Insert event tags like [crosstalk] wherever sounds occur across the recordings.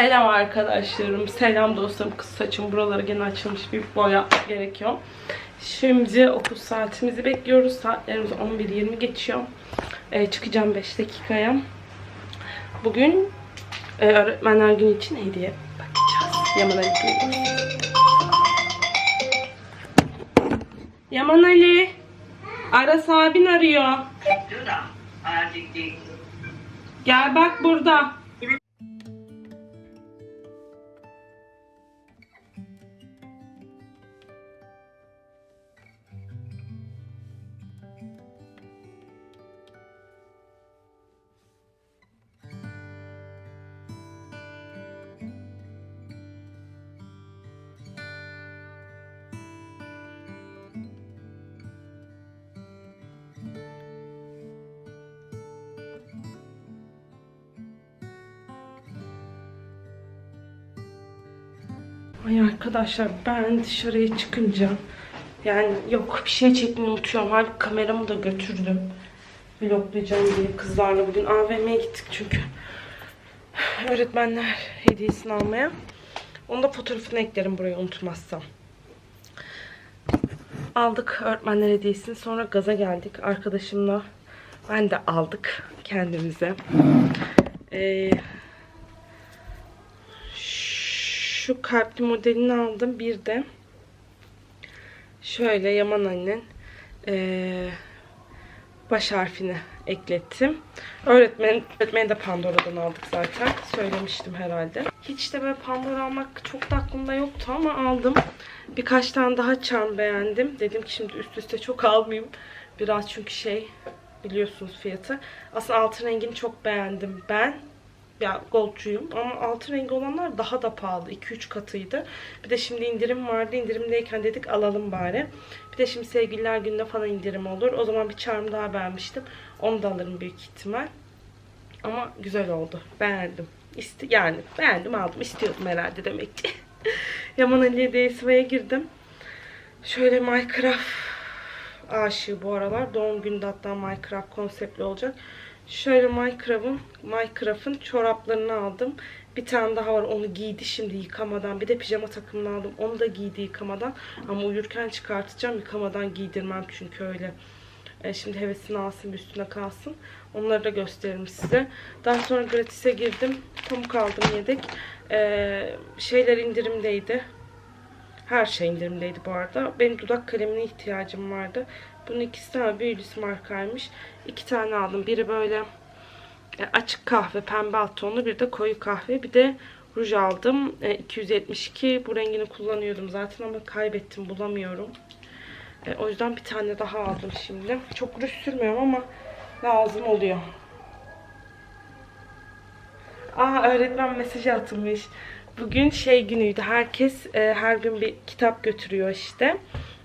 Selam arkadaşlarım, selam dostlarım. Kız saçım buraları gene açılmış bir boya gerekiyor. Şimdi okul saatimizi bekliyoruz. Saatlerimiz 11.20 geçiyor. Ee, çıkacağım 5 dakikaya. Bugün e, öğretmenler günü için hediye bakacağız. Yaman Ali. Yaman Ali. Aras abin arıyor. Gel bak burada. Ay arkadaşlar ben dışarıya çıkınca yani yok bir şey çekmeyi unutuyorum. Halbuki kameramı da götürdüm. Vloglayacağım diye kızlarla bugün AVM'ye gittik çünkü. Öğretmenler hediyesini almaya. Onu da fotoğrafını eklerim buraya unutmazsam. Aldık öğretmenler hediyesini. Sonra gaza geldik. Arkadaşımla ben de aldık kendimize. Ee, şu kalpli modelini aldım. Bir de şöyle Yaman annen eee, baş harfini eklettim. Öğretmen, öğretmeni de Pandora'dan aldık zaten. Söylemiştim herhalde. Hiç de böyle Pandora almak çok da aklımda yoktu ama aldım. Birkaç tane daha charm beğendim. Dedim ki şimdi üst üste çok almayayım. Biraz çünkü şey biliyorsunuz fiyatı. Aslında altın rengini çok beğendim ben ya goldçuyum ama altın rengi olanlar daha da pahalı. 2-3 katıydı. Bir de şimdi indirim vardı. İndirimdeyken dedik alalım bari. Bir de şimdi sevgililer gününe falan indirim olur. O zaman bir charm daha beğenmiştim. Onu da alırım büyük ihtimal. Ama güzel oldu. Beğendim. İsti yani beğendim aldım. İstiyordum herhalde demek ki. [laughs] Yaman Ali DSV'ye girdim. Şöyle Minecraft aşığı bu aralar. Doğum gününde hatta Minecraft konseptli olacak. Şöyle Minecraft'ın Minecraft'ın çoraplarını aldım. Bir tane daha var onu giydi şimdi yıkamadan. Bir de pijama takımını aldım. Onu da giydi yıkamadan. Ama uyurken çıkartacağım. Yıkamadan giydirmem çünkü öyle. E, şimdi hevesini alsın üstüne kalsın. Onları da gösteririm size. Daha sonra gratis'e girdim. Pamuk aldım yedek. E, şeyler indirimdeydi. Her şey indirimdeydi bu arada. Benim dudak kalemine ihtiyacım vardı. Bunun ikisi tane büyülüsü markaymış. İki tane aldım. Biri böyle e, açık kahve, pembe alt tonlu. Bir de koyu kahve. Bir de ruj aldım. E, 272. Bu rengini kullanıyordum zaten ama kaybettim. Bulamıyorum. E, o yüzden bir tane daha aldım şimdi. Çok ruj sürmüyorum ama lazım oluyor. Aa öğretmen mesajı atılmış. Bugün şey günüydü. Herkes e, her gün bir kitap götürüyor işte.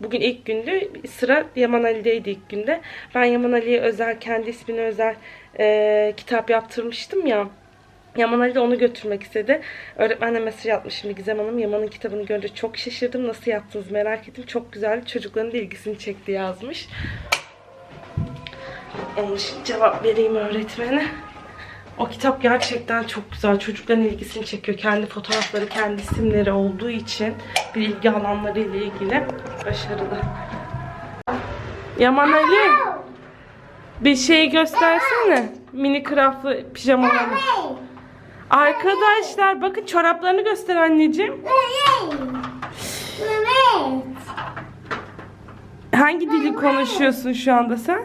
Bugün ilk gündü. Sıra Yaman Ali'deydi ilk günde. Ben Yaman Ali'ye özel, kendi ismine özel e, kitap yaptırmıştım ya. Yaman Ali de onu götürmek istedi. Öğretmenle mesaj atmış şimdi Gizem Hanım. Yaman'ın kitabını görünce çok şaşırdım. Nasıl yaptınız merak ettim. Çok güzel. Çocukların da ilgisini çekti yazmış. Onun için cevap vereyim öğretmene. O kitap gerçekten çok güzel. Çocukların ilgisini çekiyor. Kendi fotoğrafları, kendi isimleri olduğu için bir ilgi alanları ile ilgili başarılı. Yaman Ali bir şey göstersene. Mini craftlı pijamalarını. Arkadaşlar bakın çoraplarını göster anneciğim. Hangi dili konuşuyorsun şu anda sen?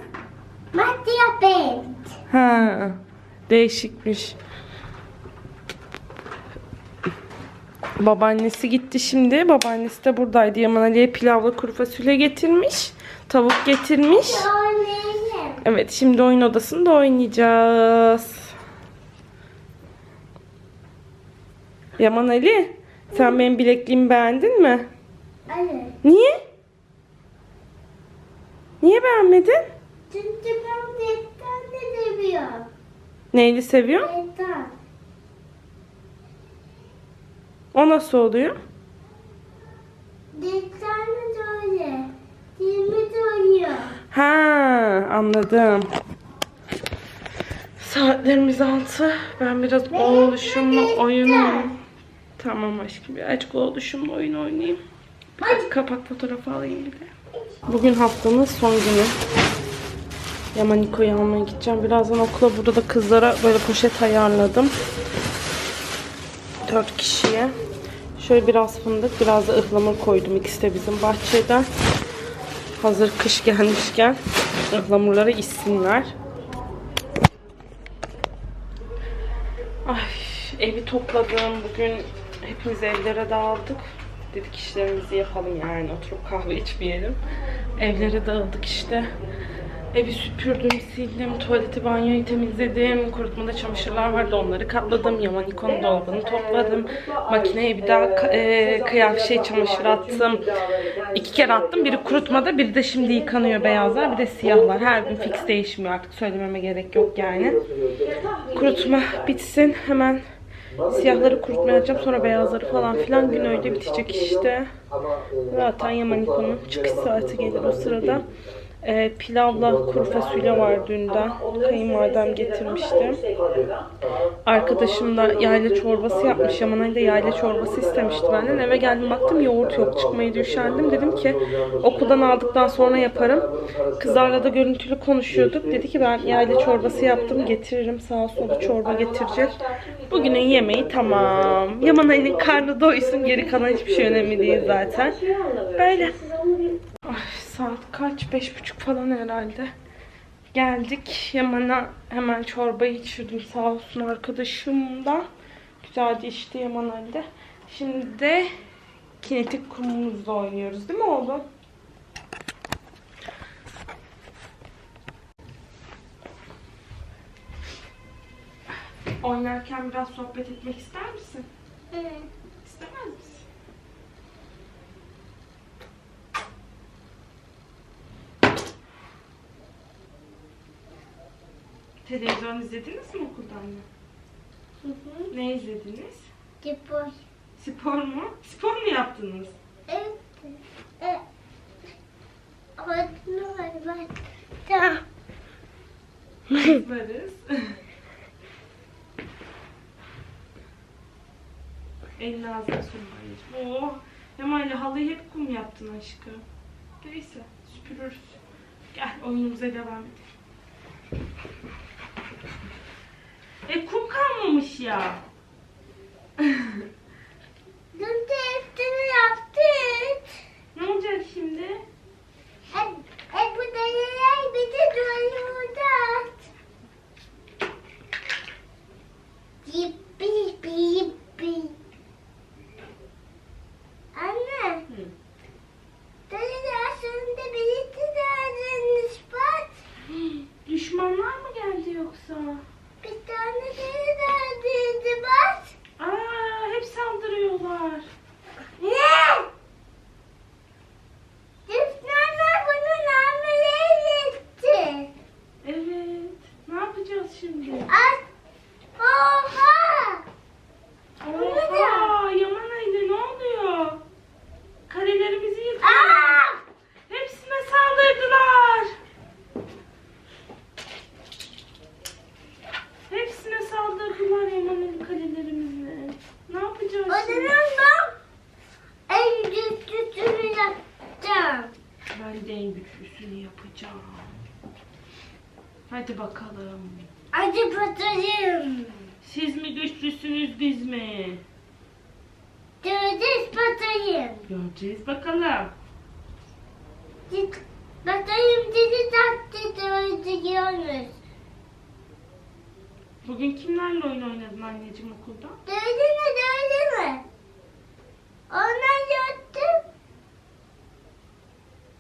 Ha, değişikmiş. Babaannesi gitti şimdi. Babaannesi de buradaydı. Yaman Ali'ye pilavla kuru fasulye getirmiş. Tavuk getirmiş. Evet şimdi oyun odasında oynayacağız. Yaman Ali sen benim bilekliğimi beğendin mi? Niye? Niye beğenmedin? Çünkü ben de seviyorum. Neyli seviyor? Detten. O nasıl oluyor? Detten de öyle. Dilimi de oynuyor. Ha anladım. Saatlerimiz altı. Ben biraz oğluşumla oyun Tamam aşkım birazcık oğluşumla oyun oynayayım. Biraz kapak fotoğrafı alayım bir de. Bugün haftanın son günü. Yaman Niko'yu almaya gideceğim. Birazdan okula burada da kızlara böyle poşet ayarladım. Dört kişiye. Şöyle biraz fındık, biraz da ıhlamur koydum. İkisi de bizim bahçeden. Hazır kış gelmişken ıhlamurları içsinler. Ay, evi topladım. Bugün hepimiz evlere dağıldık. Dedik işlerimizi yapalım yani. Oturup kahve içmeyelim. Evlere dağıldık işte. Evi süpürdüm, sildim, tuvaleti, banyoyu temizledim. Kurutmada çamaşırlar vardı, onları katladım. Yaman Ikon'un dolabını topladım. Makineye bir daha e, kıyaf şey çamaşır attım. İki kere attım. Biri kurutmada, biri de şimdi yıkanıyor beyazlar. Bir de siyahlar. Her gün fix değişmiyor artık. Söylememe gerek yok yani. Kurutma bitsin. Hemen siyahları kurutmaya atacağım. Sonra beyazları falan filan. Gün öyle bitecek işte. Zaten Yaman Ikon'un çıkış saati gelir o sırada. Ee, pilavla kuru fasulye var dünden. Kayınvalidem getirmişti. Arkadaşım da yayla çorbası yapmış. Yaman Ali de yayla çorbası istemişti benden. Eve geldim baktım yoğurt yok. Çıkmayı düşendim. Dedim ki okuldan aldıktan sonra yaparım. Kızlarla da görüntülü konuşuyorduk. Dedi ki ben yayla çorbası yaptım getiririm. Sağa sola çorba getirecek. Bugünün yemeği tamam. Yaman Ali'nin karnı doysun. Geri kalan hiçbir şey önemli değil zaten. Böyle. Saat kaç? Beş buçuk falan herhalde. Geldik. Yaman'a hemen çorbayı içirdim sağ olsun arkadaşımdan. Güzelce içti Yaman Ali de. Şimdi de kinetik kumumuzla oynuyoruz değil mi oğlum? Oynarken biraz sohbet etmek ister misin? Evet. İstemez misin? Televizyon izlediniz mi okuldan mı? Hı hı. Ne izlediniz? Spor. Spor mu? Spor mu yaptınız? Evet. Evet. Var bak. Tamam. Varız. Elini ağzına sürme anneciğim. Oh. Hemen halıyı hep kum yaptın aşkım. Neyse süpürürüz. Gel oyunumuza devam edelim. E kum kalmamış ya. [laughs] Dün de hepsini yaptık. Ne olacak şimdi? E, e bu dayılar bir de duvarımızda at. Yippi yippi yippi. Anne. Hı. Dayılar aslında birisi derdiniz bak. Düşmanlar mı geldi yoksa? Bir tane dayı derdiydi bak. Aa, hep saldırıyorlar. Ne? Düşmanlar bunu namele etti. Evet. Ne yapacağız şimdi? At. Oha. Oha! Yaman Ali ne oluyor? Kalelerimizi yıkıyor. Aa! Hepsine saldırdılar. Hepsine saldırdılar Yaman Ali kalelerimize. Ne yapacağız O şimdi? zaman ben en güçlüsünü yapacağım. Ben de en güçlüsünü yapacağım. Hadi bakalım. Hadi patayım. Siz biz mi? Dövdüz patayım. Göreceğiz bakalım. Git patayım dedi taktı dövdüyorsunuz. Bugün kimlerle oyun oynadın anneciğim okulda? Dövdü mü dövdü mü? Ona yattım.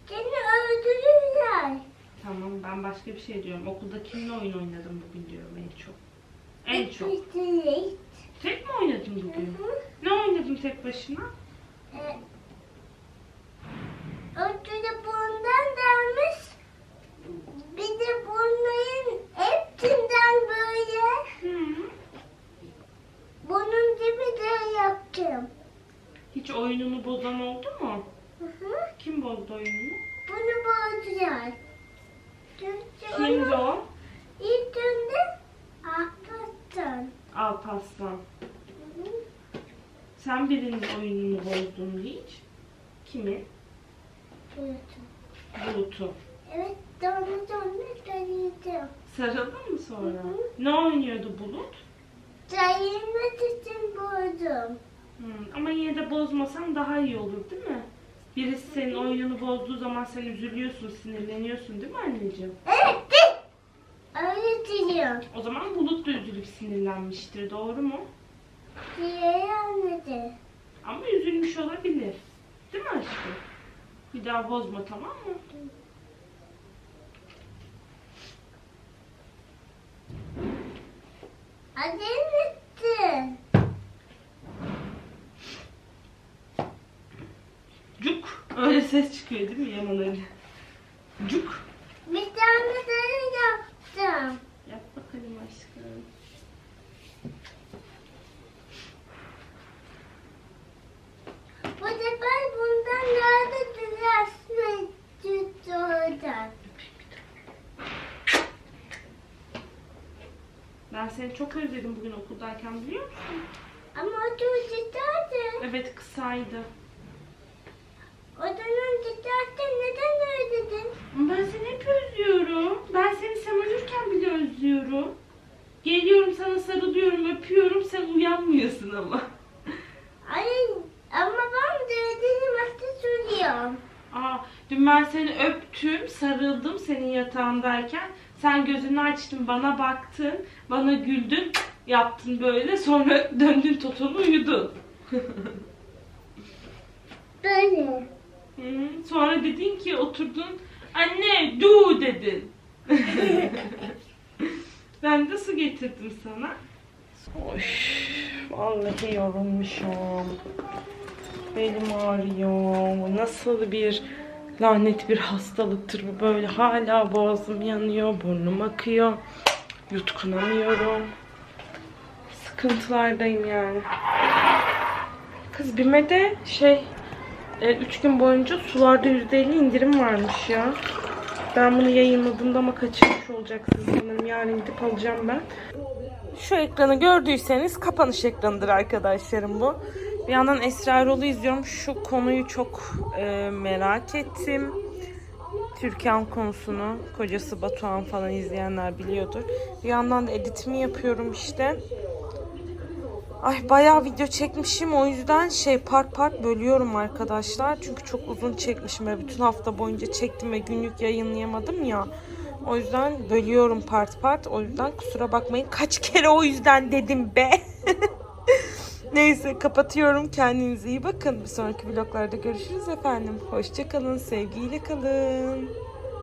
Seni öldürürler. Tamam ben başka bir şey diyorum. Okulda kimle oyun oynadın bugün diyorum en çok. En çok. Tek mi oynadın bugün? Hı. Ne oynadın tek başına? Ee, Ötürü bundan dalmış. Bir de bunların hepsinden böyle Hı. bunun gibi de yaptım. Hiç oyununu bozan oldu mu? Hı hı. Kim bozdu oyununu? Bunu bozacağız. Çünkü Kimdi onu o? ilk Alparslan. Sen birinin oyununu bozdun hiç. Kimi? Unuttum. Bulut'u. Evet, doğru doğru söyleyeceğim. Sarıldın mı sonra? Hı hı. Ne oynuyordu Bulut? Sayılmak için buldum. Hmm, ama yine de bozmasan daha iyi olur değil mi? Birisi senin oyununu bozduğu zaman sen üzülüyorsun, sinirleniyorsun değil mi anneciğim? Evet. Öyle diyor. O zaman Bulut da üzülüp sinirlenmiştir, doğru mu? Diye anladı. Ama üzülmüş olabilir. Değil mi aşkım? Bir daha bozma tamam mı? Hadi misin? Cuk. Öyle ses çıkıyor değil mi Yaman Ali? Cuk. Bir tane daha yaptım. Yap bakalım aşkım. Bu sefer bundan daha da düzeltme tutacak. Ben seni çok özledim bugün okuldayken biliyor musun? Ama o tutacak. Evet kısaydı. Odanın tutarken neden? Ama ben seni hep özlüyorum. Ben seni sen uyurken bile özlüyorum. Geliyorum sana sarılıyorum, öpüyorum. Sen uyanmıyorsun ama. Ay ama ben de ödedim hasta söylüyorum. Aa, dün ben seni öptüm, sarıldım senin yatağındayken. Sen gözünü açtın, bana baktın, bana güldün, yaptın böyle. Sonra [laughs] döndün totonu uyudun. [laughs] Böyle. Hı, Sonra dedin ki oturdun, anne du dedin. [laughs] ben de su getirdim sana. Oy, vallahi yorulmuşum. Belim ağrıyor. Nasıl bir lanet bir hastalıktır bu böyle. Hala boğazım yanıyor, burnum akıyor. Yutkunamıyorum. Sıkıntılardayım yani. Kız BİM'e şey 3 gün boyunca sularda %50 indirim varmış ya. Ben bunu yayınladığımda ama kaçırmış olacaksınız sanırım. Yarın gidip alacağım ben. Şu ekranı gördüyseniz kapanış ekranıdır arkadaşlarım bu. Bir yandan Esra Erol'u izliyorum. Şu konuyu çok e, merak ettim. Türkan konusunu, kocası Batuhan falan izleyenler biliyordur. Bir yandan da editimi yapıyorum işte. Ay bayağı video çekmişim o yüzden şey part part bölüyorum arkadaşlar. Çünkü çok uzun çekmişim ve bütün hafta boyunca çektim ve günlük yayınlayamadım ya. O yüzden bölüyorum part part. O yüzden kusura bakmayın. Kaç kere o yüzden dedim be. [laughs] Neyse kapatıyorum. Kendinize iyi bakın. Bir sonraki vloglarda görüşürüz efendim. Hoşçakalın. Sevgiyle kalın.